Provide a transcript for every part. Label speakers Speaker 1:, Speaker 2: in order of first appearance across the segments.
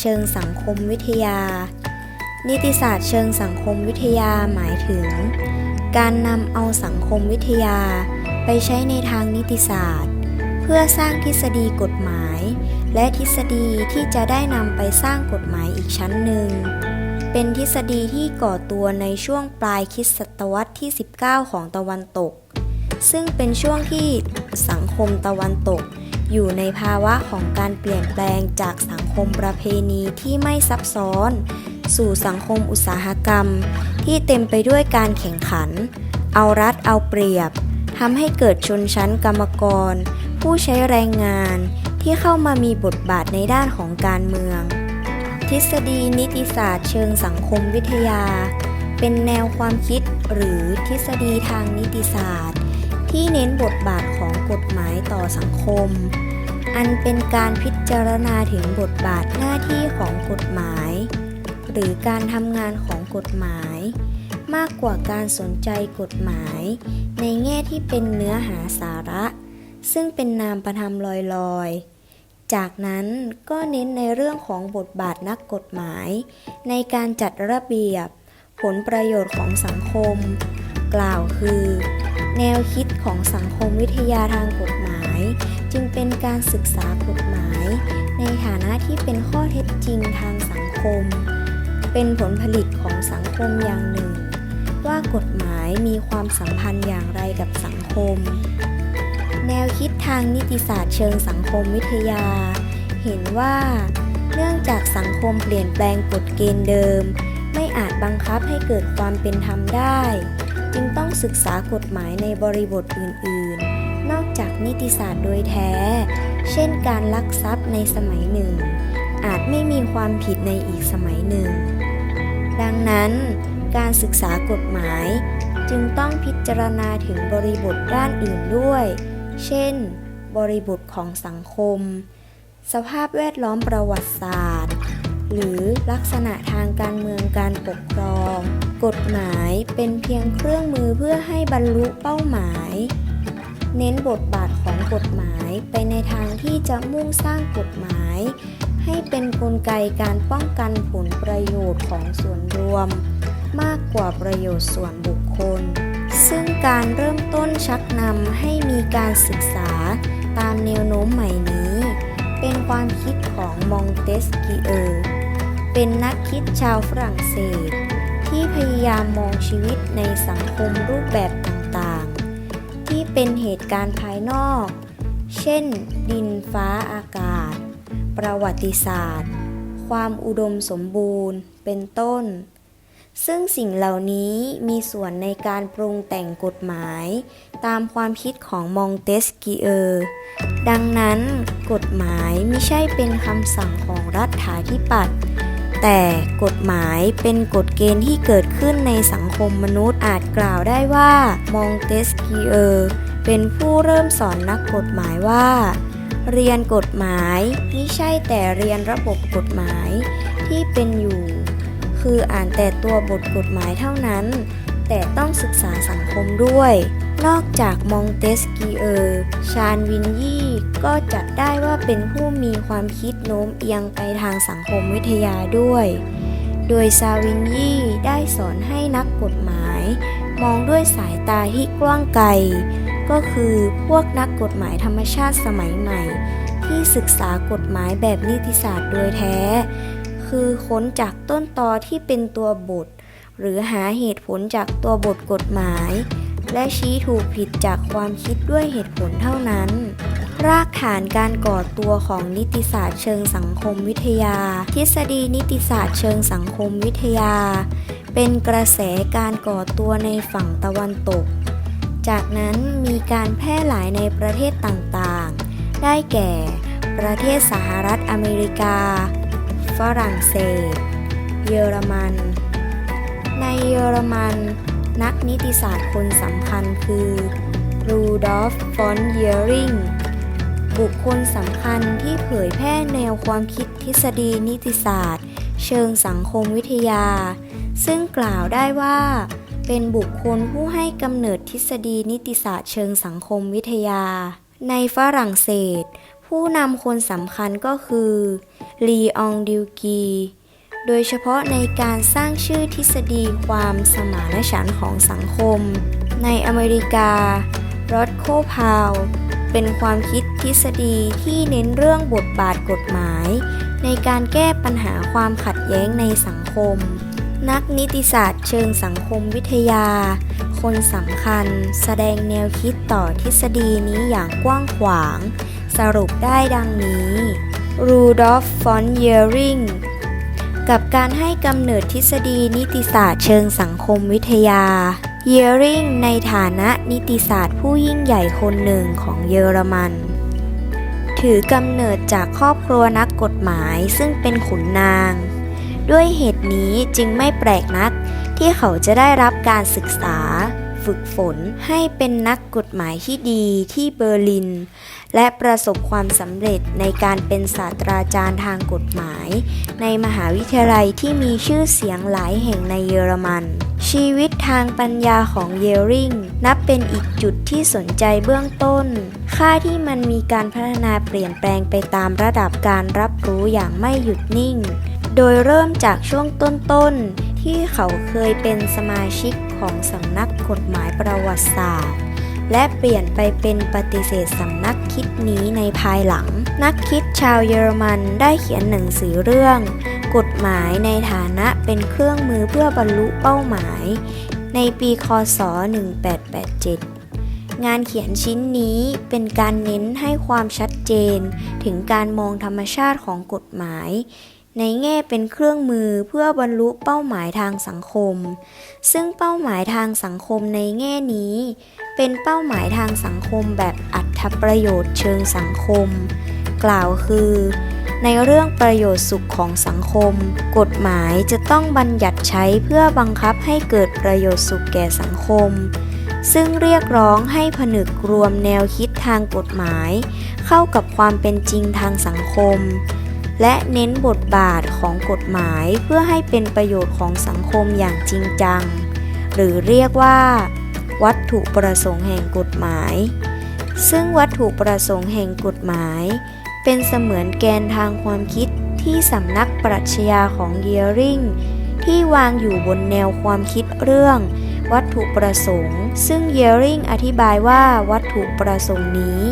Speaker 1: เชิงสังคมวิทยา นิติศาสตร์เชิงสังคมวิทยาหมายถึง การนำเอาสังคมวิทยาไปใช้ในทางนิติศาสตร์ เพื่อสร้างทฤษฎีกฎหมาย และทฤษฎีที่จะได้นำไปสร้างกฎหมายอีกชั้นหนึ่ง เป็นทฤษฎีที่ก่อตัวในช่วงปลายคริสตศตวรรษที่ 19 ของตะวันตก ซึ่งเป็นช่วงที่สังคมตะวันตก อยู่ในภาวะของการเปลี่ยนแปลงจากสังคมประเพณีที่ไม่ซับซ้อน สู่สังคมอุตสาหกรรม ที่เต็มไปด้วยการแข่งขัน เอารัดเอาเปรียบทำให้เกิดชนชั้นกรรมกร ผู้ใช้แรงงานที่เข้ามามีบทบาทในด้านของการเมือง ทฤษฎีนิติศาสตร์เชิงสังคมวิทยา เป็นแนวความคิดหรือทฤษฎีทางนิติศาสตร์ ที่เน้นบทบาทของกฎหมายต่อสังคม อันเป็นการพิจารณาถึงบทบาทหน้าที่ของกฎหมาย หรือการทำงานของกฎหมาย มากกว่าการสนใจกฎหมาย ในแง่ที่เป็นเนื้อหาสาระ ซึ่งเป็นนามประธรรมลอยๆจากนั้นก็เน้นในเรื่องของบทบาทนักกฎหมาย ในการจัดระเบียบ ผลประโยชน์ของสังคม กล่าวคือ แนวคิดของสังคมวิทยาทางกฎหมาย จึงเป็นการศึกษากฎหมาย ในฐานะที่เป็นข้อเท็จจริงทางสังคม เป็นผลผลิตของสังคมอย่างหนึ่ง ว่ากฎหมายมีความสัมพันธ์อย่างไรกับสังคม แนวคิดทางนิติศาสตร์เชิงสังคมวิทยา เห็นว่า เนื่องจากสังคมเปลี่ยนแปลงกฎเกณฑ์เดิม ไม่อาจบังคับให้เกิดความเป็นธรรมได้ ต้องศึกษากฎหมายในบริบทอื่น ๆ นอกจากนิติศาสตร์โดยแท้ เช่นการลักทรัพย์ในสมัยหนึ่ง อาจไม่มีความผิดในอีกสมัยหนึ่ง ดังนั้นการศึกษากฎหมายจึงต้องพิจารณาถึงบริบทด้านอื่นด้วย เช่น บริบทของสังคม สภาพแวดล้อมประวัติศาสตร์ หรือลักษณะทางการเมืองการปกครอง กฎหมายเป็นเพียงเครื่องมือเพื่อให้บรรลุเป้าหมาย เน้นบทบาทของกฎหมายไปในทางที่จะมุ่งสร้างกฎหมาย ให้เป็นนกลไกการป้องกันผลประโยชน์ของส่วนรวม มากกว่าประโยชน์ส่วนบุคคล ซึ่งการเริ่มต้นชักนำให้มีการศึกษาตามแนวโน้มใหม่นี้เป็นความคิดของมองเตสกิเออร์ เป็นนักคิดชาวฝรั่งเศส ที่พยายามมองชีวิตในสังคมรูปแบบต่างๆ ที่เป็นเหตุการณ์ภายนอก เช่น ดินฟ้าอากาศ ประวัติศาสตร์ ความอุดมสมบูรณ์ เป็นต้น ซึ่งสิ่งเหล่านี้มีส่วนในการปรุงแต่งกฎหมาย ตามความคิดของมองเตสกิเออร์ดังนั้นกฎหมายไม่ใช่เป็นคำสั่งของรัฐาธิปัตย์ แต่กฎหมายเป็นกฎเกณฑ์ที่เกิดขึ้นในสังคมมนุษย์อาจกล่าวได้ว่ามองเตสกิเออร์เป็นผู้เริ่มสอนนักกฎหมายว่า เรียนกฎหมายไม่ใช่แต่เรียนระบบกฎหมายที่เป็นอยู่ คืออ่านแต่ตัวบทกฎหมายเท่านั้น แต่ต้องศึกษาสังคมด้วย นอกจากมองเตสกีเออร์ ชาญวินยี่ก็จัดได้ว่าเป็นผู้มีความคิดโน้มเอียงไปทางสังคมวิทยาด้วย โดยซาวินยี่ได้สอนให้นักกฎหมาย มองด้วยสายตาที่กว้างไกล ก็คือพวกนักกฎหมายธรรมชาติสมัยใหม่ ที่ศึกษากฎหมายแบบนิติศาสตร์โดยแท้ คือค้นจากต้นตอที่เป็นตัวบท หรือหาเหตุผลจากตัวบทกฎหมาย และชี้ถูกผิดจากความคิดด้วยเหตุผลเท่านั้น รากฐานการก่อตัวของนิติศาสตร์เชิงสังคมวิทยา ทฤษฎีนิติศาสตร์เชิงสังคมวิทยา เป็นกระแสการก่อตัวในฝั่งตะวันตก จากนั้นมีการแพร่หลายในประเทศต่างๆ ได้แก่ ประเทศสหรัฐอเมริกา ฝรั่งเศส เยอรมัน ในเยอรมัน นักนิติศาสตร์คนสำคัญคือรูดอล์ฟฟอนเยอริงบุคคลสำคัญที่เผยแพร่แนวความคิดทฤษฎีนิติศาสตร์ เชิงสังคมวิทยา ซึ่งกล่าวได้ว่า เป็นบุคคลผู้ให้กำเนิดทฤษฎีนิติศาสตร์เชิงสังคมวิทยา ในฝรั่งเศสผผู้นำคนสำคัญก็คือลีอองดิวกี โดยเฉพาะในการสร้างชื่อทฤษฎีความสมานฉันท์ของสังคม ในอเมริการอดโคพาวเป็นความคิดทฤษฎีที่เน้นเรื่องบทบาทกฎหมาย ในการแก้ปัญหาความขัดแย้งในสังคม นักนิติศาสตร์เชิงสังคมวิทยา คนสำคัญ แสดงแนวคิดต่อทฤษฎีนี้อย่างกว้างขวาง สรุปได้ดังนี้รูดอฟฟอนเยริง กับการให้กำเนิดทฤษฎีนิติศาสตร์เชิงสังคมวิทยา เยอริงในฐานะนิติศาสตร์ผู้ยิ่งใหญ่คนหนึ่งของเยอรมัน ถือกำเนิดจากครอบครัวนักกฎหมายซึ่งเป็นขุนนาง ด้วยเหตุนี้จึงไม่แปลกนักที่เขาจะได้รับการศึกษา ฝึกฝนให้เป็นนักกฎหมายที่ดีที่เบอร์ลิน และประสบความสำเร็จในการเป็นศาสตราจารย์ทางกฎหมาย ในมหาวิทยาลัยที่มีชื่อเสียงหลายแห่งในเยอรมัน ชีวิตทางปัญญาของเยริงนับเป็นอีกจุดที่สนใจเบื้องต้น ค่าที่มันมีการพัฒนาเปลี่ยนแปลงไปตามระดับการรับรู้อย่างไม่หยุดนิ่ง โดยเริ่มจากช่วงต้นๆที่เขาเคยเป็นสมาชิกของสำนักกฎหมายประวัติศาสตร์ และเปลี่ยนไปเป็นปฏิเสธสำนักคิดนี้ในภายหลัง นักคิดชาวเยอรมันได้เขียนหนังสือเรื่อง กฎหมายในฐานะเป็นเครื่องมือเพื่อบรรลุเป้าหมาย ในปีคศ 1887งานเขียนชิ้นนี้เป็นการเน้นให้ความชัดเจน ถึงการมองธรรมชาติของกฎหมาย ในแง่เป็นเครื่องมือเพื่อบรรลุเป้าหมายทางสังคม ซึ่งเป้าหมายทางสังคมในแง่นี้ เป็นเป้าหมายทางสังคมแบบอัตประโยชน์เชิงสังคม กล่าวคือ ในเรื่องประโยชน์สุขของสังคม กฎหมายจะต้องบัญญัติใช้เพื่อบังคับให้เกิดประโยชน์สุขแก่สังคมซึ่งเรียกร้องให้ผนึกรวมแนวคิดทางกฎหมาย เข้ากับความเป็นจริงทางสังคม และเน้นบทบาทของกฎหมายเพื่อให้เป็นประโยชน์ของสังคมอย่างจริงจัง หรือเรียกว่า วัตถุประสงค์แห่งกฎหมาย ซึ่งวัตถุประสงค์แห่งกฎหมาย เป็นเสมือนแกนทางความคิดที่สำนักปรัชญาของเยริงที่วางอยู่บนแนวความคิดเรื่อง วัตถุประสงค์ ซึ่งเยริงอธิบายว่าวัตถุประสงค์นี้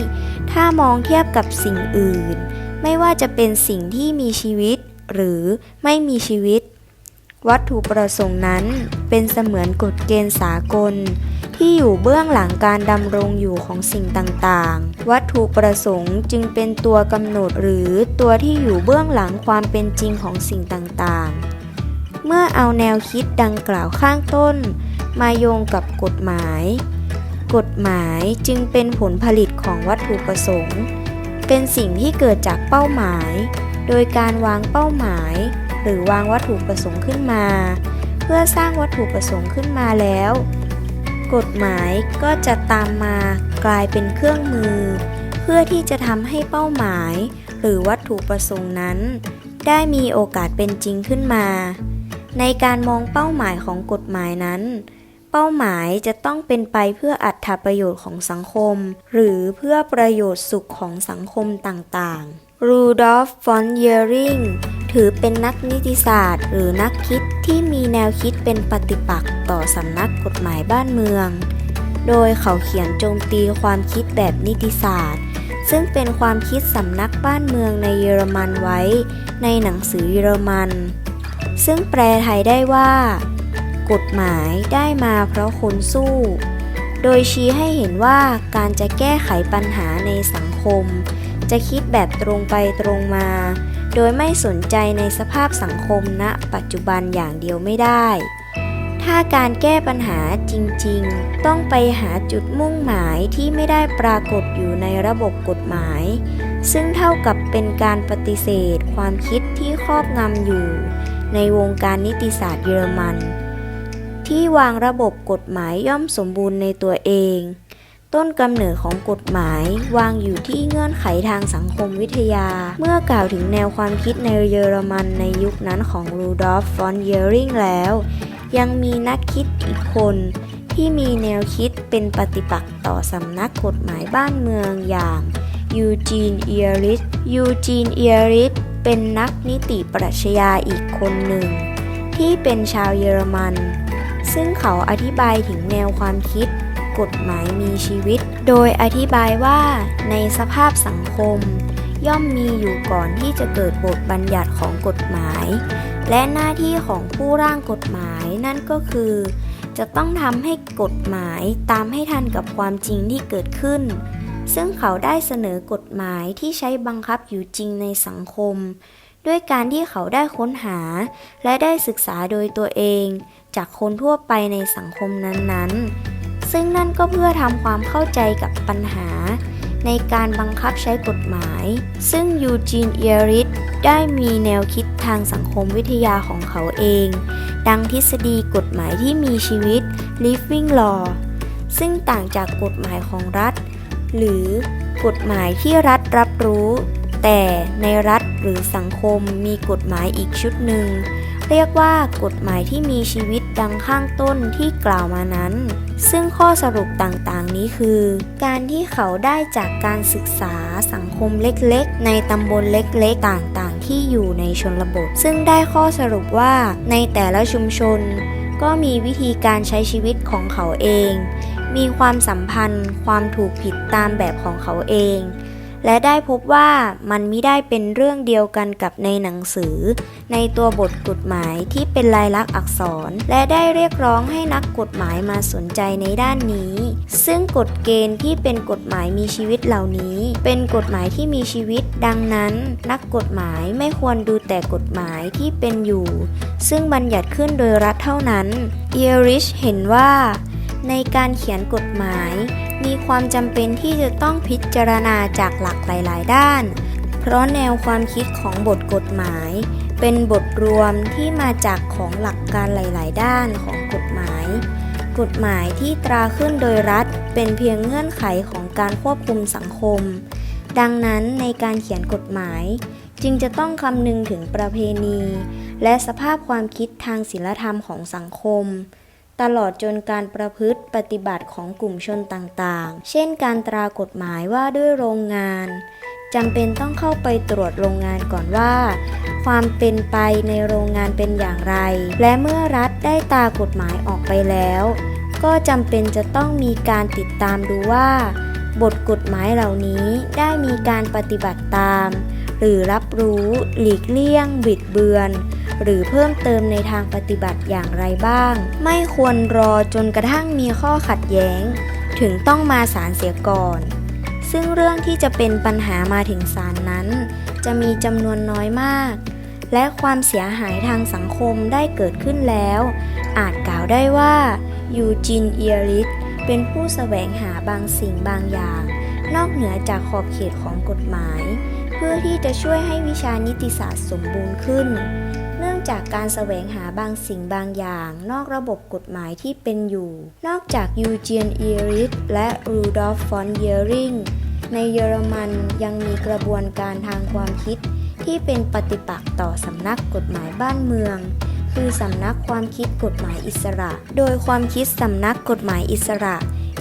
Speaker 1: ถ้ามองเทียบกับสิ่งอื่น ไม่ว่าจะเป็นสิ่งที่มีชีวิตหรือไม่มีชีวิต วัตถุประสงค์นั้นเป็นเสมือนกฎเกณฑ์สากล ที่อยู่เบื้องหลังการดำรงอยู่ของสิ่งต่างๆ วัตถุประสงค์จึงเป็นตัวกำหนดหรือตัวที่อยู่เบื้องหลังความเป็นจริงของสิ่งต่างๆ เมื่อเอาแนวคิดดังกล่าวข้างต้น มาโยงกับกฎหมาย กฎหมายจึงเป็นผลผลิตของวัตถุประสงค์ เป็นสิ่งที่เกิดจากเป้าหมาย โดยการวางเป้าหมาย หรือวางวัตถุประสงค์ขึ้นมา เพื่อสร้างวัตถุประสงค์ขึ้นมาแล้ว กฎหมายก็จะตามมากลายเป็นเครื่องมือ เพื่อที่จะทำให้เป้าหมาย หรือวัตถุประสงค์นั้น ได้มีโอกาสเป็นจริงขึ้นมา ในการมองเป้าหมายของกฎหมายนั้น เป้าหมายจะต้องเป็นไปเพื่ออัตถประโยชน์ของสังคม หรือเพื่อประโยชน์สุขของสังคมต่างๆ รูดอล์ฟ ฟอนเยอริง ถือเป็นนักนิติศาสตร์ หรือนักคิดที่มีแนวคิดเป็นปฏิปักษ์ต่อสำนักกฎหมายบ้านเมือง โดยเขาเขียนโจมตีความคิดแบบนิติศาสตร์ ซึ่งเป็นความคิดสำนักบ้านเมืองในเยอรมันไว้ ในหนังสือเยอรมัน ซึ่งแปลไทยได้ว่า กฎหมายได้มาเพราะคนสู้ โดยชี้ให้เห็นว่าการจะแก้ไขปัญหาในสังคม จะคิดแบบตรงไปตรงมา โดยไม่สนใจในสภาพสังคมณปัจจุบันอย่างเดียวไม่ได้ ถ้าการแก้ปัญหาจริงๆ ต้องไปหาจุดมุ่งหมายที่ไม่ได้ปรากฏอยู่ในระบบกฎหมาย ซึ่งเท่ากับเป็นการปฏิเสธความคิดที่ครอบงำอยู่ในวงการนิติศาสตร์เยอรมัน ที่วางระบบกฎหมายย่อมสมบูรณ์ในตัวเอง ต้นกำเนิดของกฎหมายวางอยู่ที่เงื่อนไขทางสังคมวิทยา เมื่อกล่าวถึงแนวความคิดในเยอรมันในยุคนั้นของรูดอล์ฟ ฟอนเยอริงแล้ว ยังมีนักคิดอีกคนที่มีแนวคิดเป็นปฏิปักษ์ต่อสำนักกฎหมายบ้านเมืองอย่างยูจีน เอียริส ยูจีน เอียริส เป็นนักนิติปรัชญาอีกคนหนึ่ง ที่เป็นชาวเยอรมัน ซึ่งเขาอธิบายถึงแนวความคิด กฎหมายมีชีวิต โดยอธิบายว่าในสภาพสังคม ย่อมมีอยู่ก่อนที่จะเกิดบทบัญญัติของกฎหมาย และหน้าที่ของผู้ร่างกฎหมายนั่นก็คือ จะต้องทำให้กฎหมายตามให้ทันกับความจริงที่เกิดขึ้น ซึ่งเขาได้เสนอกฎหมายที่ใช้บังคับอยู่จริงในสังคม ด้วยการที่เขาได้ค้นหา และได้ศึกษาโดยตัวเอง จากคนทั่วไปในสังคมนั้นๆ ซึ่งนั่นก็เพื่อทำความเข้าใจกับปัญหา ในการบังคับใช้กฎหมาย ซึ่งยูจีนเอียริสได้มีแนวคิดทางสังคมวิทยาของเขาเอง ดังทฤษฎีกฎหมายที่มีชีวิต living law ซึ่งต่างจากกฎหมายของรัฐ หรือกฎหมายที่รัฐรับรู้ แต่ในรัฐ หรือสังคมมีกฎหมายอีกชุดหนึ่ง เรียกว่ากฎหมายที่มีชีวิตดังข้างต้นที่กล่าวมานั้น ซึ่งข้อสรุปต่างๆนี้คือ การที่เขาได้จากการศึกษาสังคมเล็กๆ ในตำบลเล็กๆ ต่างๆ ที่อยู่ในชนบท ซึ่งได้ข้อสรุปว่าในแต่ละชุมชน ก็มีวิธีการใช้ชีวิตของเขาเอง มีความสัมพันธ์ ความถูกผิดตามแบบของเขาเอง และได้พบว่ามันไม่ได้เป็นเรื่องเดียวกันกับในหนังสือ ในตัวบทกฎหมายที่เป็นลายลักษณ์อักษร และได้เรียกร้องให้นักกฎหมายมาสนใจในด้านนี้ ซึ่งกฎเกณฑ์ที่เป็นกฎหมายมีชีวิตเหล่านี้ เป็นกฎหมายที่มีชีวิต ดังนั้น นักกฎหมายไม่ควรดูแต่กฎหมายที่เป็นอยู่ ซึ่งบัญญัติขึ้นโดยรัฐเท่านั้นเอริชเห็นว่า ในการเขียนกฎหมาย มีความจำเป็นที่จะต้องพิจารณาจากหลักหลาย ๆ ด้าน เพราะแนวความคิดของบทกฎหมาย เป็นบทรวมที่มาจากของหลักการหลาย ๆ ด้านของกฎหมาย กฎหมายที่ตราขึ้นโดยรัฐเป็นเพียงเงื่อนไขของการควบคุมสังคม ดังนั้นในการเขียนกฎหมาย จึงจะต้องคำนึงถึงประเพณี และสภาพความคิดทางศีลธรรมของสังคม ตลอดจนการประพฤติปฏิบัติของกลุ่มชนต่างๆ เช่นการตรากฎหมายว่าด้วยโรงงานจำเป็นต้องเข้าไปตรวจโรงงานก่อนว่า ความเป็นไปในโรงงานเป็นอย่างไร และเมื่อรัฐได้ตรากฎหมายออกไปแล้ว ก็จำเป็นจะต้องมีการติดตามดูว่า บทกฎหมายเหล่านี้ได้มีการปฏิบัติตาม หรือรับรู้ หลีกเลี่ยง บิดเบือน หรือเพิ่มเติมในทางปฏิบัติอย่างไรบ้าง ไม่ควรรอจนกระทั่งมีข้อขัดแย้ง ถึงต้องมาศาลเสียก่อน ซึ่งเรื่องที่จะเป็นปัญหามาถึงศาลนั้น จะมีจำนวนน้อยมาก และความเสียหายทางสังคมได้เกิดขึ้นแล้ว อาจกล่าวได้ว่ายูจินเอียริสเป็นผู้แสวงหาบางสิ่งบางอย่าง นอกเหนือจากขอบเขตของกฎหมาย เพื่อที่จะช่วยให้วิชานิติศาสตร์สมบูรณ์ขึ้น จากการแสวงหาบางสิ่งบางอย่าง นอกระบบกฎหมายที่เป็นอยู่ นอกจากยูเจียนเอีริสและรูดอล์ฟฟอนเยอริงในเยอรมันยังมีกระบวนการทางความคิด ที่เป็นปฏิปักษ์ต่อสำนักกฎหมายบ้านเมือง คือสำนักความคิดกฎหมายอิสระ โดยความคิดสำนักกฎหมายอิสระ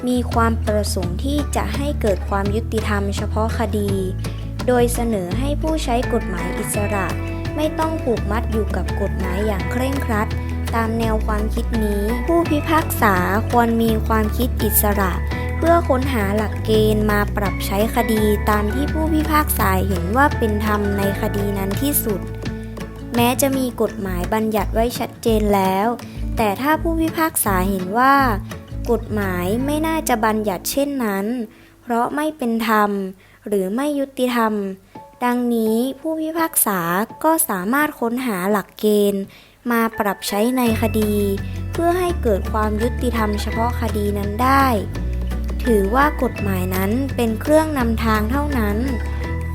Speaker 1: มีความประสงค์ที่จะให้เกิดความยุติธรรมเฉพาะคดี โดยเสนอให้ผู้ใช้กฎหมายอิสระ ไม่ต้องผูกมัดอยู่กับกฎหมายอย่างเคร่งครัด ตามแนวความคิดนี้ ผู้พิพากษาควรมีความคิดอิสระ เพื่อค้นหาหลักเกณฑ์มาปรับใช้คดีตามที่ผู้พิพากษาเห็นว่าเป็นธรรมในคดีนั้นที่สุด แม้จะมีกฎหมายบัญญัติไว้ชัดเจนแล้ว แต่ถ้าผู้พิพากษาเห็นว่า กฎหมายไม่น่าจะบัญญัติเช่นนั้น เพราะไม่เป็นธรรมหรือไม่ยุติธรรม ดังนี้ผู้พิพากษาก็สามารถค้นหาหลักเกณฑ์ มาปรับใช้ในคดี เพื่อให้เกิดความยุติธรรมเฉพาะคดีนั้นได้ ถือว่ากฎหมายนั้นเป็นเครื่องนำทางเท่านั้น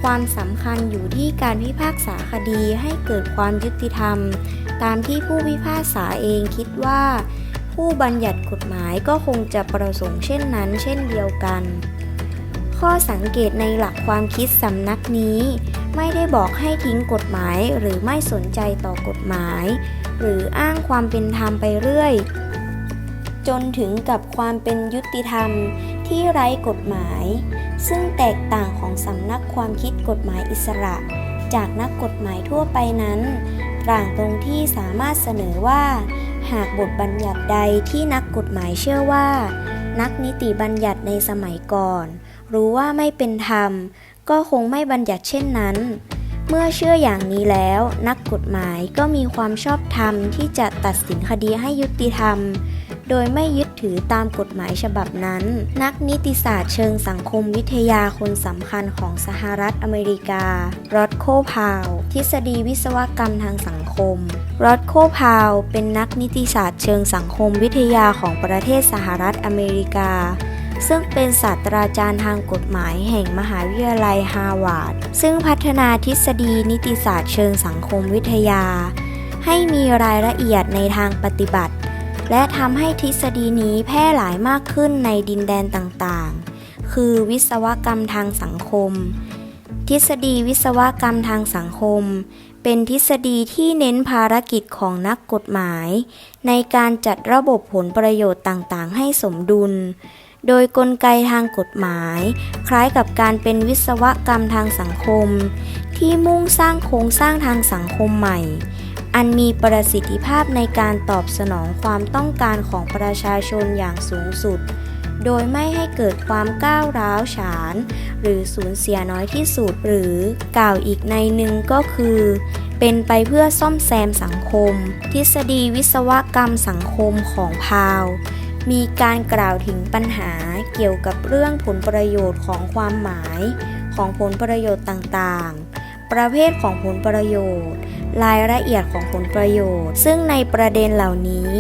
Speaker 1: ความสำคัญอยู่ที่การพิพากษาคดีให้เกิดความยุติธรรม ตามที่ผู้พิพากษาเองคิดว่า ผู้บัญญัติกฎหมายก็คงจะประสงค์เช่นนั้น เช่นเดียวกัน ข้อสังเกตในหลักความคิดสำนักนี้ ไม่ได้บอกให้ทิ้งกฎหมายหรือไม่สนใจต่อกฎหมาย หรืออ้างความเป็นธรรมไปเรื่อย จนถึงกับความเป็นยุติธรรมที่ไร้กฎหมาย ซึ่งแตกต่างของสำนักความคิดกฎหมายอิสระ จากนักกฎหมายทั่วไปนั้นต่างตรงที่สามารถเสนอว่า หากบทบัญญัติใดที่นักกฎหมายเชื่อว่า นักนิติบัญญัติในสมัยก่อน รู้ว่าไม่เป็นธรรม ก็คงไม่บัญญัติเช่นนั้น เมื่อเชื่ออย่างนี้แล้ว นักกฎหมายก็มีความชอบธรรมที่จะตัดสินคดีให้ยุติธรรม โดยไม่ยึดถือตามกฎหมายฉบับนั้น นักนิติศาสตร์เชิงสังคมวิทยาคนสำคัญของสหรัฐอเมริการอดโคพาว ทฤษฎีวิศวกรรมทางสังคมรอดโคพาว เป็นนักนิติศาสตร์เชิงสังคมวิทยาของประเทศสหรัฐอเมริกา ซึ่งเป็นศาสตราจารย์ทางกฎหมายแห่งมหาวิทยาลัยฮาร์วาร์ดซึ่งพัฒนาทฤษฎีนิติศาสตร์เชิงสังคมวิทยา ให้มีรายละเอียดในทางปฏิบัติ และทำให้ทฤษฎีนี้แพร่หลายมากขึ้นในดินแดนต่างๆ คือวิศวกรรมทางสังคม ทฤษฎีวิศวกรรมทางสังคมเป็นทฤษฎีที่เน้นภารกิจของนักกฎหมาย ในการจัดระบบผลประโยชน์ต่างๆ ให้สมดุล โดยกลไกทางกฎหมาย คล้ายกับการเป็นวิศวกรรมทางสังคม ที่มุ่งสร้างโครงสร้างทางสังคมใหม่ อันมีประสิทธิภาพในการตอบสนองความต้องการของประชาชนอย่างสูงสุด โดยไม่ให้เกิดความก้าวร้าวฉาน หรือสูญเสียน้อยที่สุด หรือกล่าวอีกในหนึ่งก็คือเป็นไปเพื่อซ่อมแซมสังคม ทฤษฎีวิศวกรรมสังคมของพาว มีการกล่าวถึงปัญหาเกี่ยวกับเรื่องผลประโยชน์ของความหมายของผลประโยชน์ต่างๆ ประเภทของผลประโยชน์ รายละเอียดของผลประโยชน์ ซึ่งในประเด็นเหล่านี้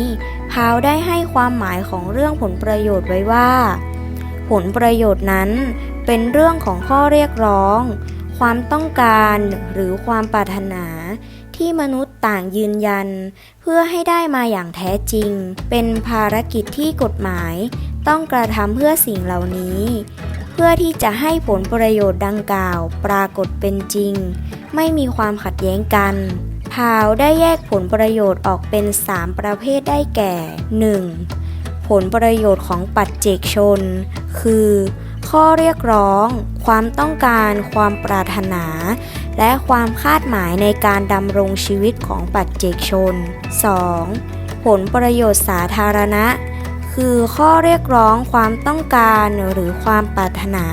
Speaker 1: พาวได้ให้ความหมายของเรื่องผลประโยชน์ไว้ว่า ผลประโยชน์นั้นเป็นเรื่องของข้อเรียกร้อง ความต้องการหรือความปรารถนาที่มนุษย์ ต่างยืนยัน เพื่อให้ได้มาอย่างแท้จริง เป็นภารกิจที่กฎหมาย ต้องกระทำเพื่อสิ่งเหล่านี้ เพื่อที่จะให้ผลประโยชน์ดังกล่าว ปรากฏเป็นจริง ไม่มีความขัดแย้งกันพาวได้แยกผลประโยชน์ออกเป็น 3 ประเภทได้แก่ 1. ผลประโยชน์ของปัจเจกชน คือ ข้อเรียกร้อง ความต้องการ ความปรารถนา และความคาดหมายในการดำรงชีวิตของปัจเจกชน 2. ผลประโยชน์สาธารณะ คือข้อเรียกร้องความต้องการหรือความปรารถนา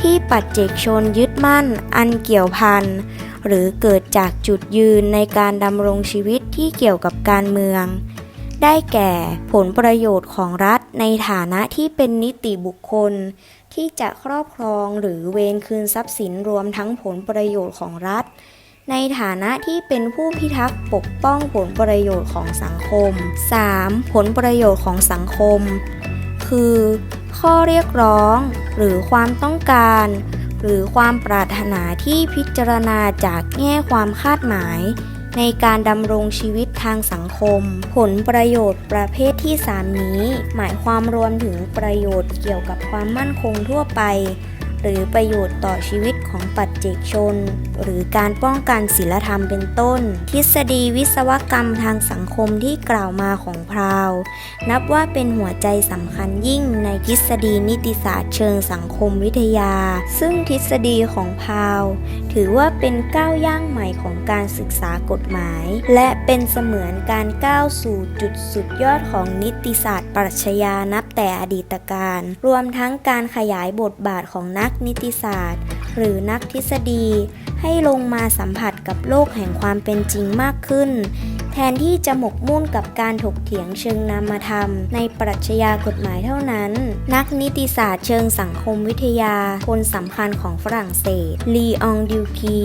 Speaker 1: ที่ปัจเจกชนยึดมั่น อันเกี่ยวพันหรือเกิดจากจุดยืนในการดำรงชีวิตที่เกี่ยวกับการเมือง ได้แก่ผลประโยชน์ของรัฐในฐานะที่เป็นนิติบุคคล ที่จะครอบครองหรือเวนคืนทรัพย์สินรวมทั้งผลประโยชน์ของรัฐ ในฐานะที่เป็นผู้พิทักษ์ปกป้องผลประโยชน์ของสังคม 3. ผลประโยชน์ของสังคม คือ ข้อเรียกร้อง หรือความต้องการ หรือความปรารถนาที่พิจารณาจากแง่ความคาดหมาย ในการดำรงชีวิตทางสังคม ผลประโยชน์ประเภทที่ 3 นี้ หมายความรวมถึงประโยชน์เกี่ยวกับความมั่นคงทั่วไป หรือประโยชน์ต่อชีวิตของปัจเจกชน หรือการป้องกันศีลธรรมเป็นต้น ทฤษฎีวิศวกรรมทางสังคมที่กล่าวมาของพราว นับว่าเป็นหัวใจสำคัญยิ่งในทฤษฎีนิติศาสตร์เชิงสังคมวิทยา ซึ่งทฤษฎีของพาว ถือว่าเป็นก้าวย่างใหม่ของการศึกษากฎหมาย และเป็นเสมือนการก้าวสู่จุดสุดยอดของนิติศาสตร์ปรัชญานับ แต่อดีตการ รวมทั้งการขยายบทบาทของนักนิติศาสตร์ หรือนักทฤษฎี ให้ลงมาสัมผัสกับโลกแห่งความเป็นจริงมากขึ้น แทนที่จะหมกมุ่นกับการถกเถียงเชิงนามธรรม ในปรัชญากฎหมายเท่านั้น นักนิติศาสตร์เชิงสังคมวิทยา คนสำคัญของฝรั่งเศส ลีอองดิวคี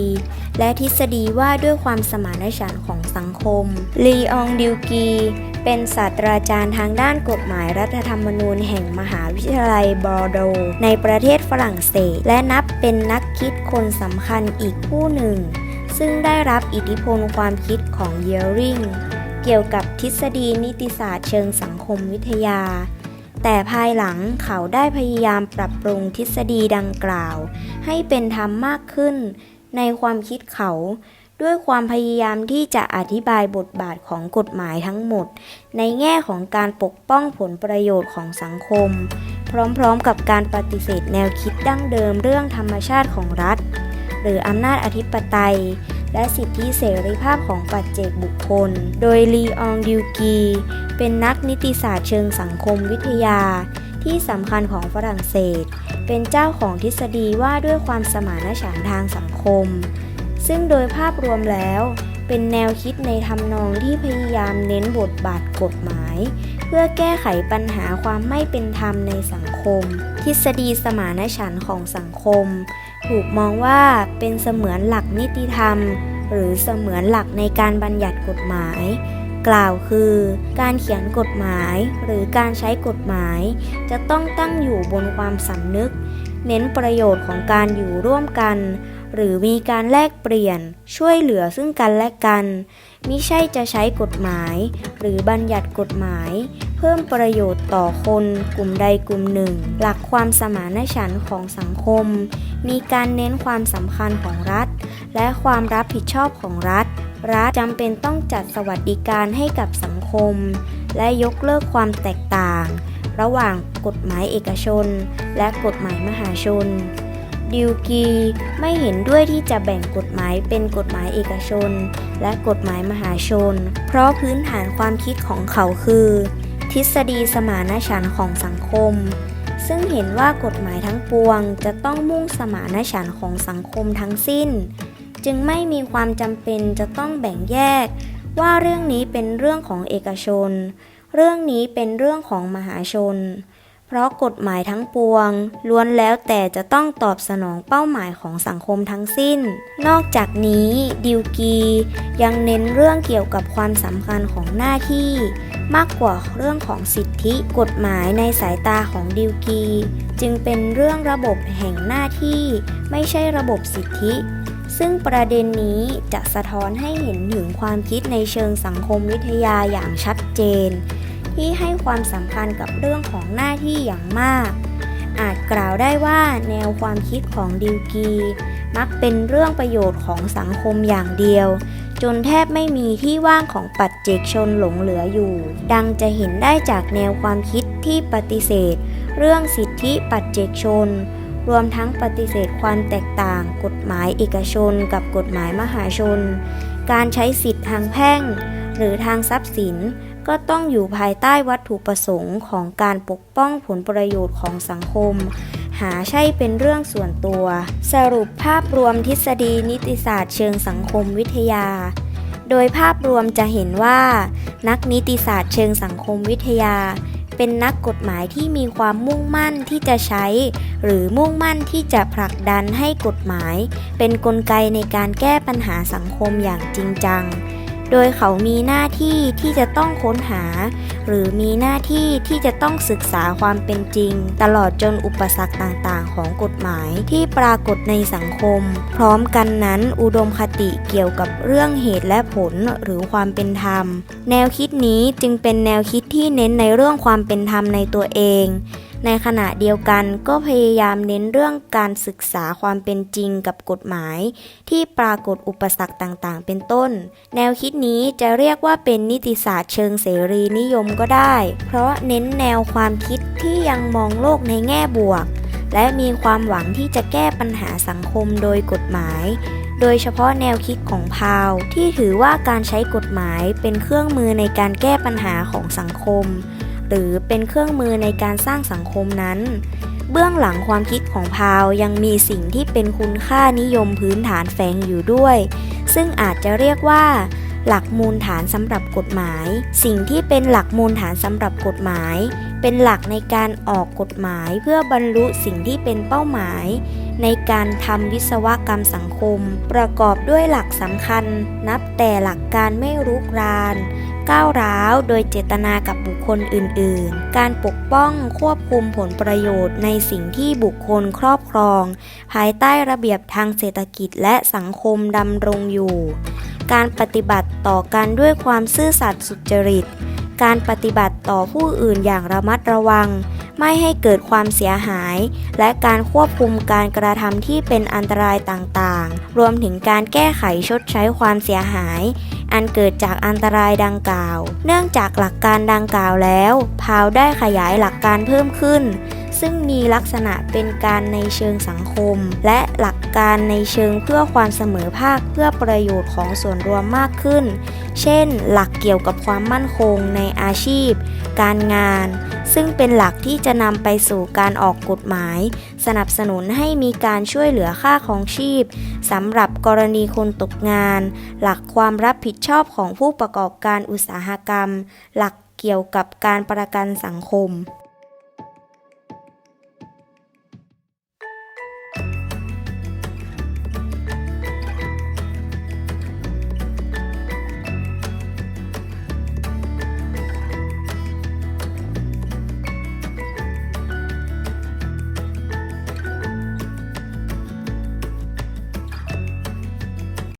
Speaker 1: และทฤษฎีว่าด้วยความสมานฉันท์ของสังคม ลีอองดิวกี เป็นศาสตราจารย์ทางด้านกฎหมายรัฐธรรมนูญแห่งมหาวิทยาลัยบอร์โด ในประเทศฝรั่งเศส และนับเป็นนักคิดคนสำคัญอีกผู้หนึ่ง ซึ่งได้รับอิทธิพลความคิดของเยลริงเกี่ยวกับทฤษฎีนิติศาสตร์เชิงสังคมวิทยา แต่ภายหลังเขาได้พยายามปรับปรุงทฤษฎีดังกล่าว ให้เป็นธรรมมากขึ้น ในความคิดเขา ด้วยความพยายามที่จะอธิบายบทบาทของกฎหมายทั้งหมด ในแง่ของการปกป้องผลประโยชน์ของสังคม พร้อมๆกับการปฏิเสธแนวคิดดั้งเดิมเรื่องธรรมชาติของรัฐ หรืออำนาจอธิปไตย และสิทธิเสรีภาพของปัจเจกบุคคล โดยลีอองดิวกี เป็นนักนิติศาสตร์เชิงสังคมวิทยา ที่สำคัญของฝรั่งเศส เป็นเจ้าของทฤษฎีว่าด้วยความสมานฉันท์ทางสังคม ซึ่งโดยภาพรวมแล้ว เป็นแนวคิดในทำนองที่พยายามเน้นบทบาทกฎหมาย เพื่อแก้ไขปัญหาความไม่เป็นธรรมในสังคม ทฤษฎีสมานฉันท์ของสังคม ถูกมองว่าเป็นเสมือนหลักนิติธรรม หรือเสมือนหลักในการบัญญัติกฎหมายกล่าวคือ การเขียนกฎหมายหรือการใช้กฎหมาย จะต้องตั้งอยู่บนความสำนึก เน้นประโยชน์ของการอยู่ร่วมกัน หรือมีการแลกเปลี่ยน ช่วยเหลือซึ่งกันและกัน มิใช่จะใช้กฎหมาย หรือบัญญัติกฎหมาย เพิ่มประโยชน์ต่อคน กลุ่มใดกลุ่มหนึ่ง หลักความสมานฉันท์ของสังคม มีการเน้นความสำคัญของรัฐ และความรับผิดชอบของรัฐ รัฐจำเป็นต้องจัดสวัสดิการให้กับสังคม และยกเลิกความแตกต่าง ระหว่างกฎหมายเอกชน และกฎหมายมหาชน ดิวกีไม่เห็นด้วยที่จะแบ่งกฎหมายเป็นกฎหมายเอกชน และกฎหมายมหาชน เพราะพื้นฐานความคิดของเขาคือ ทฤษฎีสมานฉันท์ของสังคม ซึ่งเห็นว่ากฎหมายทั้งปวง จะต้องมุ่งสมานฉันท์ของสังคมทั้งสิ้น จึงไม่มีความจำเป็นจะต้องแบ่งแยก ว่าเรื่องนี้เป็นเรื่องของเอกชน เรื่องนี้เป็นเรื่องของมหาชน เพราะกฎหมายทั้งปวง ล้วนแล้วแต่จะต้องตอบสนองเป้าหมายของสังคมทั้งสิ้น นอกจากนี้ดิวกียังเน้นเรื่องเกี่ยวกับความสำคัญของหน้าที่ มากกว่าเรื่องของสิทธิกฎหมายในสายตาของดิวกี จึงเป็นเรื่องระบบแห่งหน้าที่ ไม่ใช่ระบบสิทธิ ซึ่งประเด็นนี้จะสะท้อนให้เห็นถึงความคิดในเชิงสังคมวิทยาอย่างชัดเจน ที่ให้ความสำคัญกับเรื่องของหน้าที่อย่างมาก อาจกล่าวได้ว่าแนวความคิดของดิวกี มักเป็นเรื่องประโยชน์ของสังคมอย่างเดียว จนแทบไม่มีที่ว่างของปัจเจกชนหลงเหลืออยู่ ดังจะเห็นได้จากแนวความคิดที่ปฏิเสธ เรื่องสิทธิปัจเจกชน รวมทั้งปฏิเสธความแตกต่าง กฎหมายเอกชน กับกฎหมายมหาชน การใช้สิทธิทางแพ่ง หรือทางทรัพย์สิน ก็ต้องอยู่ภายใต้วัตถุประสงค์ของการปกป้องผลประโยชน์ของสังคม หาใช่เป็นเรื่องส่วนตัว สรุปภาพรวมทฤษฎีนิติศาสตร์เชิงสังคมวิทยา โดยภาพรวมจะเห็นว่า นักนิติศาสตร์เชิงสังคมวิทยา เป็นนักกฎหมายที่มีความมุ่งมั่นที่จะใช้ หรือมุ่งมั่นที่จะผลักดันให้กฎหมาย เป็นนกลไกในการแก้ปัญหาสังคมอย่างจริงจัง โดยเขามีหน้าที่ที่จะต้องค้นหา หรือมีหน้าที่ที่จะต้องศึกษาความเป็นจริง ตลอดจนอุปสรรคต่างๆ ของกฎหมายที่ปรากฏในสังคม พร้อมกันนั้นอุดมคติเกี่ยวกับเรื่องเหตุและผลหรือความเป็นธรรม แนวคิดนี้จึงเป็นแนวคิดที่เน้นในเรื่องความเป็นธรรมในตัวเอง ในขณะเดียวกันก็พยายามเน้นเรื่องการศึกษาความเป็นจริงกับกฎหมาย ที่ปรากฏอุปสรรคต่างๆ เป็นต้น แนวคิดนี้จะเรียกว่าเป็นนิติศาสตร์เชิงเสรีนิยมก็ได้ เพราะเน้นแนวความคิดที่ยังมองโลกในแง่บวก และมีความหวังที่จะแก้ปัญหาสังคมโดยกฎหมายโดยเฉพาะแนวคิดของพาว ที่ถือว่าการใช้กฎหมายเป็นเครื่องมือในการแก้ปัญหาของสังคม หรือเป็นเครื่องมือในการสร้างสังคมนั้น เบื้องหลังความคิดของพาวยังมีสิ่งที่เป็นคุณค่านิยมพื้นฐานแฝงอยู่ด้วย ซึ่งอาจจะเรียกว่า หลักมูลฐานสำหรับกฎหมาย สิ่งที่เป็นหลักมูลฐานสำหรับกฎหมาย เป็นหลักในการออกกฎหมายเพื่อบรรลุสิ่งที่เป็นเป้าหมาย ในการทำวิศวกรรมสังคม ประกอบด้วยหลักสำคัญ นับแต่หลักการไม่รุกราน ก้าวร้าวโดยเจตนากับบุคคลอื่นๆ การปกป้องควบคุมผลประโยชน์ในสิ่งที่บุคคลครอบครอง ภายใต้ระเบียบทางเศรษฐกิจและสังคมดำรงอยู่ การปฏิบัติต่อกันด้วยความซื่อสัตย์สุจริต การปฏิบัติต่อผู้อื่นอย่างระมัดระวัง ไม่ให้เกิดความเสียหาย และการควบคุมการกระทำที่เป็นอันตรายต่างๆ รวมถึงการแก้ไขชดใช้ความเสียหาย อันเกิดจากอันตรายดังกล่าว เนื่องจากหลักการดังกล่าวแล้วพาวได้ขยายหลักการเพิ่มขึ้น ซึ่งมีลักษณะเป็นการในเชิงสังคม และหลักการในเชิงเพื่อความเสมอภาคเพื่อประโยชน์ของส่วนรวมมากขึ้น เช่น หลักเกี่ยวกับความมั่นคงในอาชีพ การงาน ซึ่งเป็นหลักที่จะนำไปสู่การออกกฎหมาย สนับสนุนให้มีการช่วยเหลือค่าของชีพสำหรับกรณีคนตกงาน หลักความรับผิดชอบของผู้ประกอบการอุตสาหกรรม หลักเกี่ยวกับการประกันสังคม